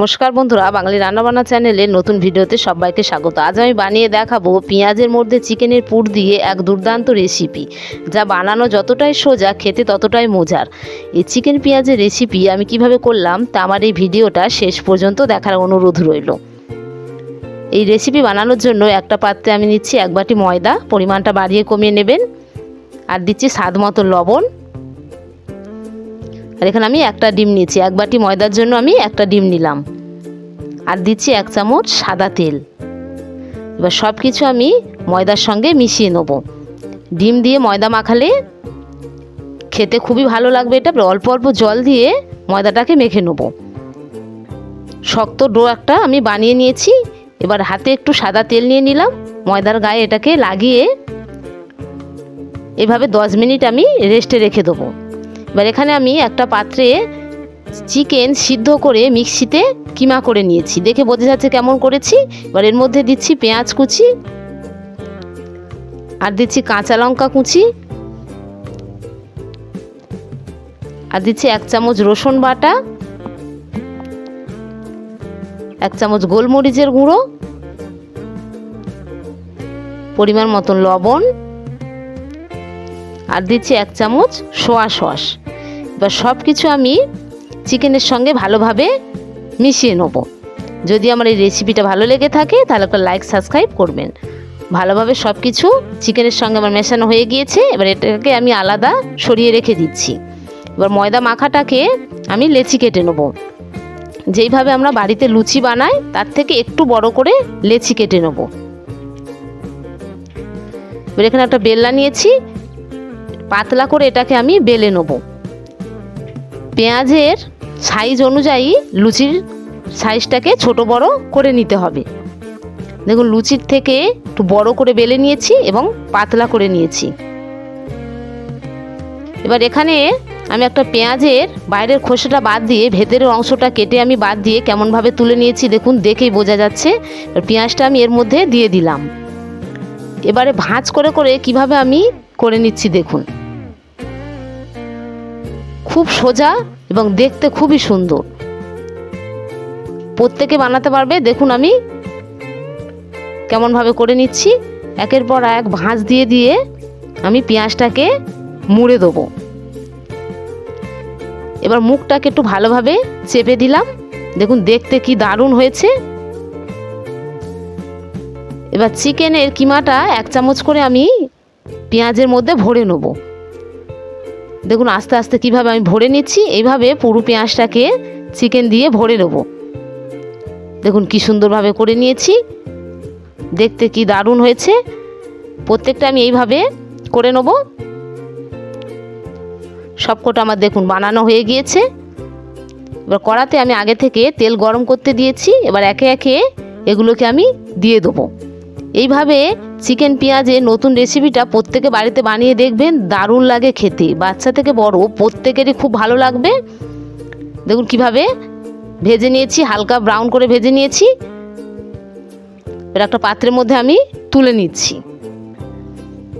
নমস্কার বন্ধুরা, বাঙালি রান্নাবান্না চ্যানেলে নতুন ভিডিওতে সবাইকে স্বাগত। আজ আমি বানিয়ে দেখাবো পেঁয়াজের মধ্যে চিকেনের পুর দিয়ে এক দুর্দান্ত রেসিপি যা বানানো যতটাই সোজা, খেতে ততটাই মজার। এই চিকেন পেঁয়াজের রেসিপি আমি কীভাবে করলাম, তা আমার এই ভিডিওটা শেষ পর্যন্ত দেখার অনুরোধ রইল। এই রেসিপি বানানোর জন্য একটা পাত্রে আমি নিচ্ছি এক বাটি ময়দা, পরিমাণটা বাড়িয়ে কমিয়ে নেবেন। আর দিচ্ছি স্বাদ মতো লবণ। আর এখানে আমি একটা ডিম নিয়েছি। এক বাটি ময়দার জন্য আমি একটা ডিম নিলাম। আর দিচ্ছি এক চামচ সাদা তেল। এবার সব কিছু আমি ময়দার সঙ্গে মিশিয়ে নেব। ডিম দিয়ে ময়দা মাখালে খেতে খুবই ভালো লাগবে এটা। অল্প অল্প জল দিয়ে ময়দাটাকে মেখে নেব। শক্ত ডো একটা আমি বানিয়ে নিয়েছি। এবার হাতে একটু সাদা তেল নিয়ে নিলাম। ময়দার গায়ে এটাকে লাগিয়ে এভাবে দশ মিনিট আমি রেস্টে রেখে দেবো। এবার এখানে আমি একটা পাত্রে চিকেন সিদ্ধ করে মিক্সিতে কিমা করে নিয়েছি। দেখে বোঝা যাচ্ছে কেমন করেছি। এবার এর মধ্যে দিচ্ছি পেঁয়াজ কুচি আর দিচ্ছি কাঁচা লঙ্কা কুচি আর দিচ্ছি এক চামচ রসুন বাটা, এক চামচ গোলমরিচের গুঁড়ো, পরিমাণ মতন লবণ আর দিচ্ছি এক চামচ সোয়া সস। এবার সব কিছু আমি চিকেনের সঙ্গে ভালোভাবে মিশিয়ে নেব। যদি আমার এই রেসিপিটা ভালো লেগে থাকে, তাহলে একটা লাইক সাবস্ক্রাইব করবেন। ভালোভাবে সব কিছু চিকেনের সঙ্গে আমার মেশানো হয়ে গিয়েছে, এবার এটাকে আমি আলাদা সরিয়ে রেখে দিচ্ছি। এবার ময়দা মাখাটাকে আমি লেচি কেটে নেব। যেইভাবে আমরা বাড়িতে লুচি বানাই, তার থেকে একটু বড় করে লেচি কেটে নেব। এবার এখানে একটা বেল্লা নিয়েছি, পাতলা করে এটাকে আমি বেলে নেব। পেঁয়াজের সাইজ অনুযায়ী লুচির সাইজটাকে ছোট বড় করে নিতে হবে। দেখুন, লুচির থেকে একটু বড় করে বেলে নিয়েছি এবং পাতলা করে নিয়েছি। এবার এখানে আমি একটা পেঁয়াজের বাইরের খোসাটা বাদ দিয়ে ভেতরের অংশটা কেটে আমি বাদ দিয়ে কেমনভাবে তুলে নিয়েছি দেখুন, দেখেই বোঝা যাচ্ছে। পেঁয়াজটা আমি এর মধ্যে দিয়ে দিলাম। এবারে ভাঁজ করে করে কীভাবে আমি করে নিচ্ছি দেখুন। খুব সোজা এবং দেখতে খুবই সুন্দর। প্রত্যেকে বানাতে পারবে। দেখুন আমি কেমনভাবে করে নিচ্ছি। একের পর এক ভাঁজ দিয়ে দিয়ে আমি পেঁয়াজটাকে মুড়ে দেবো। এবার মুখটাকে একটু ভালোভাবে চেপে দিলাম। দেখুন দেখতে কি দারুণ হয়েছে। এবার চিকেনের কিমাটা এক চামচ করে আমি পেঁয়াজের মধ্যে ভরে নেব। দেখুন, আস্তে আস্তে কীভাবে আমি ভরে নিচ্ছি, এইভাবে পুরু পেঁয়াজটাকে চিকেন দিয়ে ভরে নেব। দেখুন, কি সুন্দরভাবে করে নিয়েছি। দেখতে কি দারুণ হয়েছে। প্রত্যেকটা আমি এইভাবে করে নেব। সবকটা আমার দেখুন, বানানো হয়ে গিয়েছে। এবার কড়াতে আমি আগে থেকে তেল গরম করতে দিয়েছি। এবার একে একে এগুলোকে আমি দিয়ে দেবো। এইভাবে চিকেন পেঁয়াজের নতুন রেসিপিটা প্রত্যেকে বাড়িতে বানিয়ে দেখবেন, দারুণ লাগে খেতে। বাচ্চা থেকে বড়, প্রত্যেকেরই খুব ভালো লাগবে। দেখুন কীভাবে ভেজে নিয়েছি, হালকা ব্রাউন করে ভেজে নিয়েছি। এবার একটা পাত্রের মধ্যে আমি তুলে নিচ্ছি।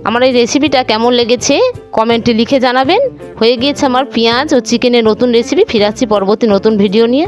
আমার এই রেসিপিটা কেমন লেগেছে কমেন্টে লিখে জানাবেন। হয়ে গিয়েছে আমার পেঁয়াজ ও চিকেনের নতুন রেসিপি। ফিরাচ্ছি পরবর্তী নতুন ভিডিও নিয়ে।